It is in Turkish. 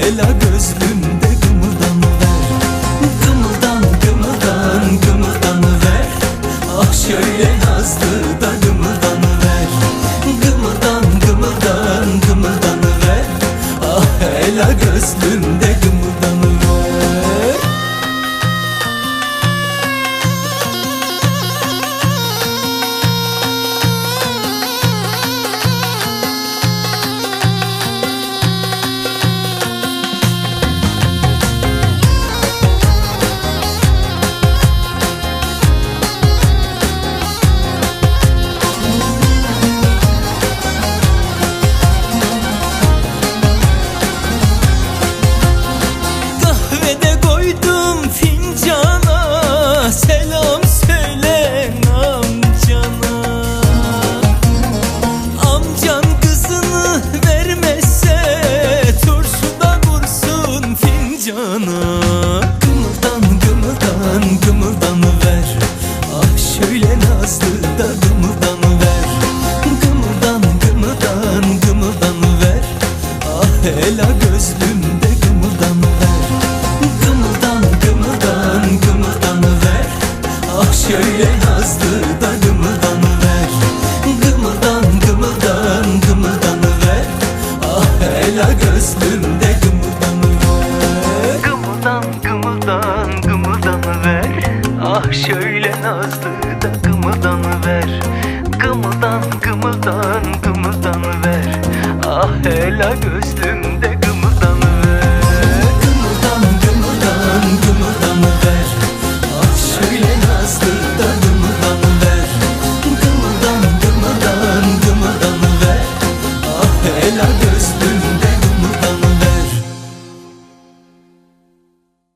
Ela gözlümde kımıldan ver. Kımıldan kımıldan kımıldan ver. Ah şöyle nazlı da kımıldan ver. Kımıldan kımıldan kımıldan ver. Ah ela gözlümde kımıldan canı Kımıldan kımıldan kımıldan ver. Ah şöyle nazlı da kımıldan ver. Kımıldan kımıldan kımıldan ver. Ah hela gözlümde kımıldan ver. Kımıldan kımıldan kımıldan ver. Ah şöyle nazlı da kımıldan ver. Kımıldan kımıldan kımıldan ver. Ah hela gözlümde nazlı da gımıldanı ver. Gımıldan gımıldan gımıldanı ver. Ah hela gözlümde